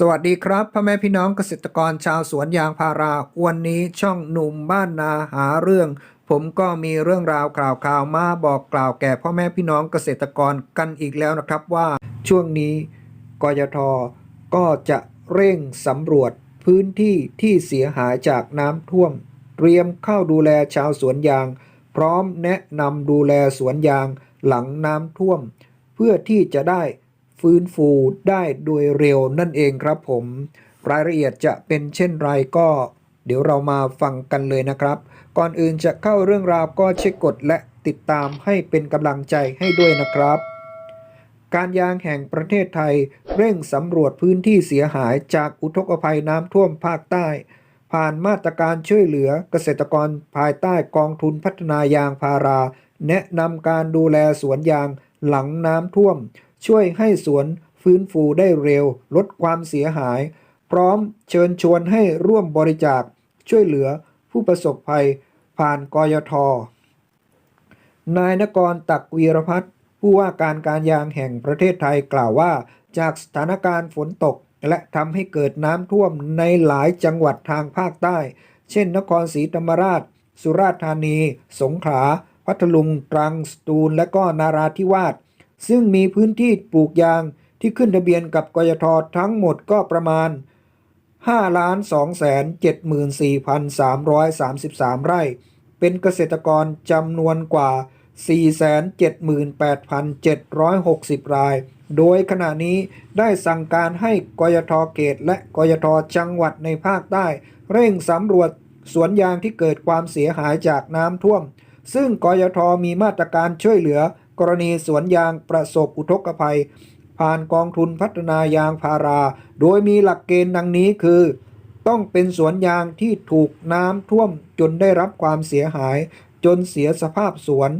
สวัสดีครับพ่อแม่พี่น้องเกษตรกรชาวสวนยางพารา วันนี้ช่องหนุ่มบ้านนาหาเรื่อง ผมก็มีเรื่องราวกล่าวข่าวมาบอกกล่าวแก่พ่อแม่พี่น้องเกษตรกรกันอีกแล้วนะครับว่าช่วงนี้กยทก็จะเร่งสำรวจพื้นที่ที่เสียหายจากน้ำท่วม เตรียมเข้าดูแลชาวสวนยาง พร้อมแนะนำดูแลสวนยางหลังน้ำท่วม เพื่อที่จะได้ ฟื้นฟูได้โดยเร็วนั่นเองครับผม รายละเอียดจะเป็นเช่นไรก็ เดี๋ยวเรามาฟังกันเลยนะครับ ก่อนอื่นจะเข้าเรื่องราวก็เช็คกดและติดตามให้เป็นกำลังใจให้ด้วยนะครับ การยางแห่งประเทศไทยเร่งสำรวจพื้นที่เสียหายจากอุทกภัยน้ำท่วมภาคใต้ ผ่านมาตรการช่วยเหลือเกษตรกรภายใต้กองทุนพัฒนายางพารา แนะนำการดูแลสวนยางหลังน้ำท่วม ช่วยให้สวนฟื้นฟูได้เร็ว ลดความเสียหาย พร้อมเชิญชวนให้ร่วมบริจาคช่วยเหลือผู้ประสบภัยผ่านกยท นายนกรตักวีรพัฒน์ผู้ว่าการการยางแห่งประเทศไทยกล่าวว่า จากสถานการณ์ฝนตก และทำให้เกิดน้ำท่วมในหลายจังหวัดทางภาคใต้ เช่น นครศรีธรรมราช สุราษฎร์ธานี สงขลาพัทลุงตรังสตูลและก็นาราธิวาส ซึ่งมีพื้นที่ปลูกยางที่ขึ้นทะเบียนกับกยททั้งหมดก็ประมาณ 5 2 7 4 3 3 3 ไร่ เป็นเกษตรกรจำนวนกว่า 478,760 ราย โดยขณะนี้ได้สั่งการให้กยทเกตและกยทจังหวัดในภาคใต้ เร่งสำรวจสวนยางที่เกิดความเสียหายจากน้ำท่วม ซึ่งกยทมีมาตรการช่วยเหลือ กรณีสวนยางประสบอุทกภัย ผ่านกองทุนพัฒนายางพารา โดยมีหลักเกณฑ์ดังนี้คือ ต้องเป็นสวนยางที่ถูกน้ำท่วมจนได้รับความเสียหาย จนเสียสภาพสวน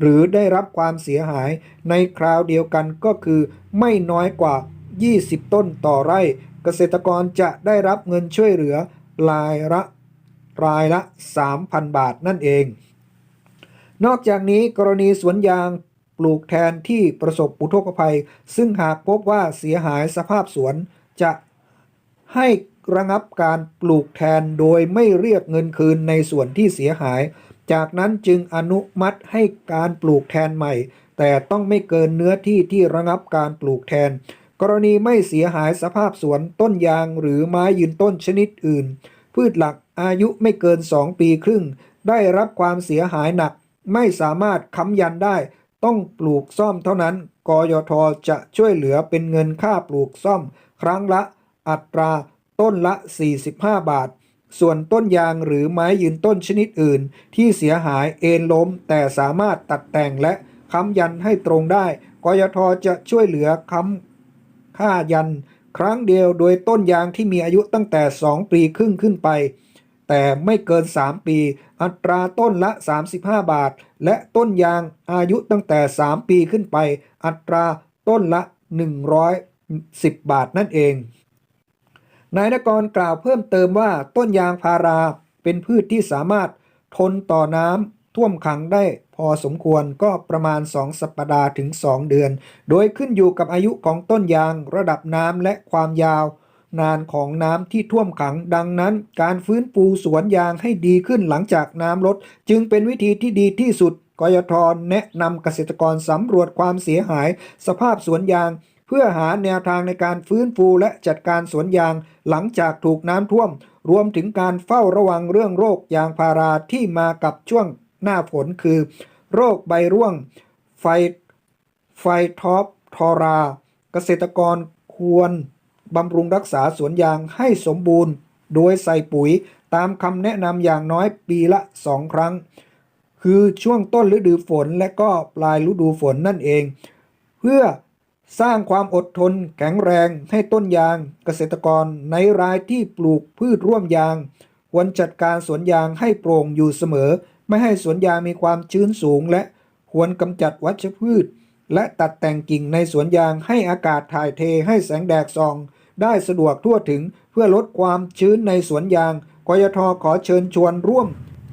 หรือได้รับความเสียหายในคราวเดียวกันก็คือ ไม่น้อยกว่า 20 ต้นต่อไร่ เกษตรกรจะได้รับเงินช่วยเหลือรายละรายละ 3,000 บาทนั่นเอง นอกจากนี้กรณีสวนยาง ปลูกแทนที่ประสบอุทกภัย ซึ่งหากพบว่าเสียหายสภาพสวน จะให้ระงับการปลูกแทนโดยไม่เรียกเงินคืนในส่วนที่เสียหาย จากนั้นจึงอนุมัติให้การปลูกแทนใหม่ แต่ต้องไม่เกินเนื้อที่ที่ระงับการปลูกแทน กรณีไม่เสียหายสภาพสวนต้นยางหรือไม้ยืนต้นชนิดอื่น พืชหลักอายุไม่เกิน 2 ปีครึ่ง ได้รับความเสียหายหนัก ไม่สามารถค้ำยันได้ ต้องปลูกซ่อมเท่านั้น กยทจะช่วยเหลือเป็นเงินค่าปลูกซ่อม ครั้งละอัตราต้นละ 45 บาท ส่วนต้นยางหรือไม้ยืนต้นชนิดอื่น ที่เสียหายเอ็นล้ม แต่สามารถตัดแต่งและค้ำยันให้ตรงได้ กยทจะช่วยเหลือค้ำค่ายัน ครั้งเดียวโดยต้นยางที่มีอายุตั้งแต่ 2 ปีครึ่งขึ้นไป แต่ไม่เกิน 3 ปี อัตราต้นละ 35 บาท และต้นยางอายุตั้งแต่ 3 ปีขึ้นไป อัตราต้นละ 110 บาทนั่นเอง นายนกรกล่าวเพิ่มเติมว่าต้นยางพาราเป็นพืชที่สามารถทนต่อน้ำท่วมขังได้พอสมควรก็ประมาณ 2 สัปดาห์ถึง 2 เดือน โดยขึ้นอยู่กับอายุของต้นยางระดับน้ำและความยาว นานของน้ำที่ท่วมขัง ดังนั้น การฟื้นฟูสวนยางให้ดีขึ้นหลังจากน้ำลด จึงเป็นวิธีที่ดีที่สุดกยทแนะนำเกษตรกรสำรวจความเสียหาย สภาพสวนยาง เพื่อหาแนวทางในการฟื้นฟูและจัดการสวนยาง หลังจากถูกน้ำท่วม รวมถึงการเฝ้าระวังเรื่องโรคยางพาราที่มากับช่วงหน้าฝนคือ โรคใบร่วง ไฟไฟท็อปทอรา เกษตรกรควร บำรุงรักษาสวนยางให้สมบูรณ์ โดยใส่ปุ๋ยตามคำแนะนำอย่างน้อยปีละ 2 ครั้ง คือช่วงต้นฤดูฝนและก็ปลายฤดูฝนนั่นเอง เพื่อสร้างความอดทนแข็งแรงให้ต้นยางเกษตรกรในรายที่ปลูกพืชร่วมยาง ควรจัดการสวนยางให้โปร่งอยู่เสมอ ไม่ให้สวนยางมีความชื้นสูง และควรกำจัดวัชพืช และตัดแต่งกิ่งในสวนยางให้อากาศถ่ายเทให้แสงแดดส่อง ได้สะดวกทั่วถึงเพื่อลดความชื้นในสวนยาง กยทขอเชิญชวนร่วม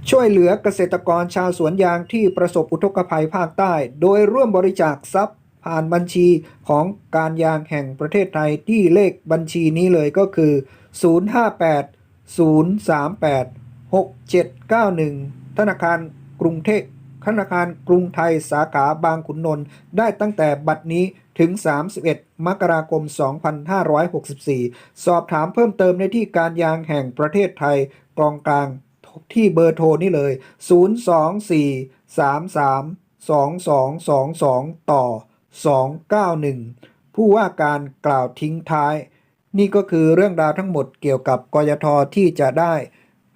ช่วยเหลือเกษตรกรชาวสวนยางที่ประสบอุทกภัยภาคใต้ โดยร่วมบริจาคทรัพย์ ผ่านบัญชีของการยางแห่งประเทศไทยที่เลขบัญชีนี้เลยก็คือ 058 038 6791 ธนาคารกรุงเทพธนาคารกรุงไทยสาขาบางขุนนนท์ได้ตั้งแต่บัดนี้ ถึง 31 มกราคม 2564 สอบถามเพิ่มเติมในที่การยางแห่งประเทศไทยกองกลางที่เบอร์โทรนี่เลย 024332222 ต่อ 291 ผู้ว่าการกล่าวทิ้งท้าย นี่ก็คือเรื่องราวทั้งหมดเกี่ยวกับกยทที่จะได้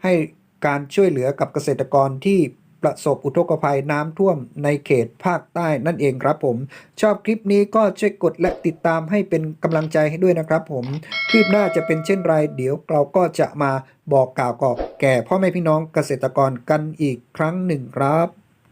ให้การช่วยเหลือกับเกษตรกรที่ ประสบอุทกภัยน้ำท่วมในเขตภาคใต้นั่นเองครับผม ชอบคลิปนี้ก็ช่วยกดและติดตามให้เป็นกำลังใจให้ด้วยนะครับผมคืบหน้าจะเป็นเช่นไรเดี๋ยวเราก็จะมาบอกกล่าวกอกแก่พ่อแม่พี่น้องเกษตรกรกันอีกครั้งหนึ่งครับ